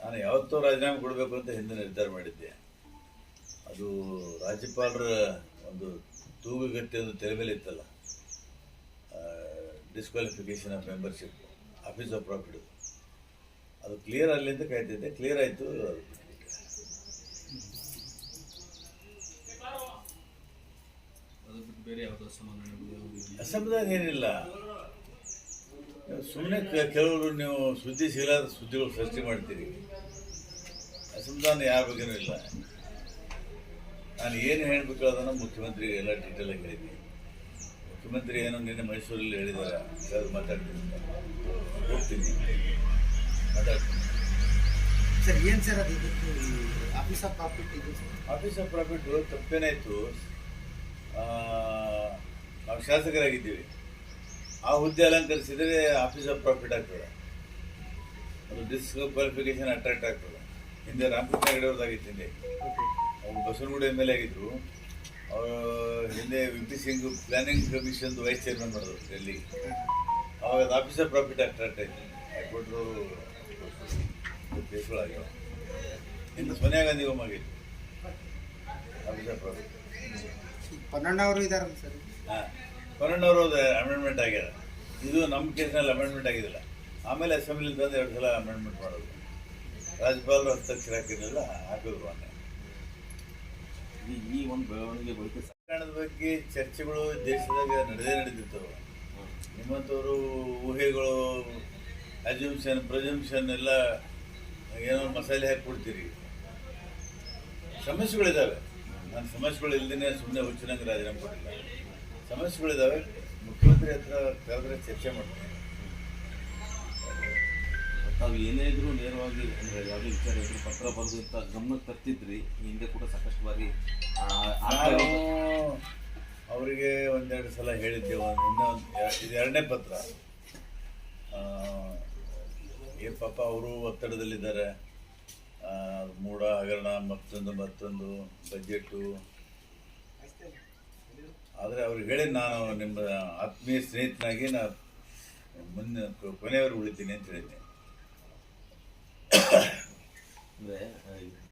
ನಾನು ಯಾವತ್ತೂ ರಾಜೀನಾಮೆ ಕೊಡಬೇಕು ಅಂತ ಹಿಂದೆ ನಿರ್ಧಾರ ಮಾಡಿದ್ದೆ. ಅದು ರಾಜ್ಯಪಾಲರ ಒಂದು ತೂಗುಗಟ್ಟೆ ಒಂದು ತೆರೆ ಮೇಲೆ ಇತ್ತಲ್ಲ disqualification of membership office of profit ಅದು ಕ್ಲಿಯರ್ ಅಲ್ಲಿ ಅಂತ ಕಾಯ್ತಿದ್ದೆ. ಕ್ಲಿಯರ್ ಆಯಿತು. ಅದು ಬಿಟ್ಟು ಬೇರೆ ಯಾವುದೋ ಅಸಮಾಧಾನ ನಿಮ್ಗೆ ಯಾವ್ದು ಇಲ್ಲ? ಅಸಮಾಧಾನ ಏನಿಲ್ಲ ಸುಮ್ಮನೆ ಕೆಲವರು ನೀವು ಸುದ್ದಿ ಸಿಗಲಾದ ಸುದ್ದಿಗಳು ಸೃಷ್ಟಿ ಮಾಡ್ತೀರಿ. ಅಸಮಾಧಾನ ಯಾರ ಬಗ್ಗೆನೂ ಇಲ್ಲ. ನಾನು ಏನು ಹೇಳಬೇಕು ಅದನ್ನು ಮುಖ್ಯಮಂತ್ರಿಗೆ ಎಲ್ಲ ಡೀಟೇಲ್ ಆಗಿ ಹೇಳಿದ್ದೀನಿ. ಮುಖ್ಯಮಂತ್ರಿ ಏನೋ ನಿನ್ನೆ ಮೈಸೂರಲ್ಲಿ ಹೇಳಿದ್ದಾರೆ ಯಾರು ಮಾತಾಡ್ತೀನಿ. ಹೋಗ್ತೀನಿ. ಮಾತಾಡ್ತೀನಿ. ಸರ್ ಏನು ಸರ್ ಅದು? ಆಫೀಸ್ ಆಫ್ ಪ್ರಾಫಿಟ್ ಇದೆ ಸರ್? ಆಫೀಸ್ ಆಫ್ ಪ್ರಾಫಿಟ್ ತಪ್ಪೇನಾಯಿತು? ನಾವು ಶಾಸಕರಾಗಿದ್ದೀವಿ. ಆ ಹುದ್ದೆ ಅಲಂಕರಿಸಿದರೆ ಆಫೀಸ್ ಆಫ್ ಪ್ರಾಫಿಟ್ ಆಗ್ತದೆ. ಅದು ಡಿಸ್ಕ್ವಾಲಿಫಿಕೇಶನ್ ಅಟ್ರಾಕ್ಟ್ ಆಗ್ತದೆ. ಹಿಂದೆ ರಾಮಕೃಷ್ಣ ಹೆಗಡೆ ಅವ್ರದ್ದಾಗಿತ್ತು ಹಿಂದೆ. ಅವರು ಬಸವನಗುಡಿ ಎಂ ಎಲ್ ಎ ಆಗಿದ್ದರು ಅವರು ಹಿಂದೆ ವಿ ಪಿ ಸಿಂಗ್ ಪ್ಲಾನಿಂಗ್ ಕಮಿಷನ್ದು ವೈಸ್ ಚೇರ್ಮನ್ ಮಾಡಿದ್ರು ಡೆಲ್ಲಿ ಅವಾಗ ಅದು ಆಫೀಸ್ ಆಫ್ ಪ್ರಾಫಿಟ್ ಅಟ್ರಾಕ್ಟ್ ಆಯಿತು. ಹೈಕೋರ್ಟ್ರು ಕೇಸ್ಗಳಾಗ್ಯಾವ ಇನ್ನು ಸೋನಿಯಾ ಗಾಂಧಿ ಆಗಿತ್ತು. ಆಫೀಸ್ ಆಫ್ ಪ್ರಾಫಿಟ್ ಪನ್ನಣ್ಣವರು ಇದ್ದಾರೆ ಸರ್? ಹಾಂ. ಪರಣ್ಣವರು ಅಮೆಂಡ್ಮೆಂಟ್ ಆಗಿದೆ. ಇದು ನಮ್ಮ ಕೇಸ್ನಲ್ಲಿ ಅಮೆಂಡ್ಮೆಂಟ್ ಆಗಿದಿಲ್ಲ. ಆಮೇಲೆ ಅಸೆಂಬ್ಲಿ ತಂದು ಎರಡು ಸಲ ಅಮೆಂಡ್ಮೆಂಟ್ ಮಾಡೋದು. ರಾಜ್ಯಪಾಲರು ಹಸ್ತಾಕ್ಷರ ಹಾಕಿರಲಿಲ್ಲ ಹಾಕಿದ್ರು ಮೊನ್ನೆ ಈ- ಈ ಒಂದು ಬೆಳವಣಿಗೆ ಬಳಿಕ ಸರ್ಕಾರದ ಬಗ್ಗೆ ಚರ್ಚೆಗಳು ದೇಶದಾಗ ನಡೆದೇ ನಡೆದಿತ್ತು ನಿಮ್ಮಂಥವರು ಊಹೆಗಳು ಅಜ್ಯೂಮ್ಷನ್ ಪ್ರಜಂಪ್ಷನ್ ಎಲ್ಲ ಏನೋ ಮಸಾಲೆ ಹಾಕಿ ಕೊಡ್ತೀರಿ ಸಮಸ್ಯೆಗಳಿದ್ದಾವೆ ನಾನು ಸಮಸ್ಯೆಗಳು ಇಲ್ದೇ ಸುಮ್ಮನೆ ಹುಚ್ಚಿನಂಗೆ ರಾಜೀನಾಮೆ ಕೊಟ್ಟಿಲ್ಲ. ಸಮಸ್ಯೆಗಳಿದ್ದಾವೆ ಮುಖ್ಯಮಂತ್ರಿ ಹತ್ರ ಕರೆದ್ರೆ ಚರ್ಚೆ ಮಾಡ್ತೀನಿ. ತಾವು ಏನೇ ಇದ್ರು ನೇರವಾಗಿ ಅಂದ್ರೆ ಯಾವುದೇ ವಿಚಾರ ಇದ್ರು ಪತ್ರ ಬರೆದು ಅಂತ ಗಮನ ತರ್ತಿದ್ರಿ ಹಿಂದೆ ಕೂಡ ಸಾಕಷ್ಟು ಬಾರಿ ಅವರಿಗೆ ಒಂದೆರಡು ಸಲ ಹೇಳಿದ್ದೇವ. ಇನ್ನೊಂದು ಇದು ಎರಡನೇ ಪತ್ರ. ಆ, ಏ ಪಾಪ ಅವರು ಒತ್ತಡದಲ್ಲಿದ್ದಾರೆ. ಮೂಡ ಹಗರಣ ಮತ್ತೊಂದು ಮತ್ತೊಂದು ಬಜೆಟ್ಟು ಆದರೆ ಅವ್ರಿಗೆ ಹೇಳಿ ನಾನು ನಿಮ್ಮ ಆತ್ಮೀಯ ಸ್ನೇಹಿತನಾಗಿ ನಾನು ಮುಂದೆ ಕೊನೆಯವರು ಉಳಿತೀನಿ ಅಂತ ಹೇಳಿದ್ದೆ. ಅಂದ್ರೆ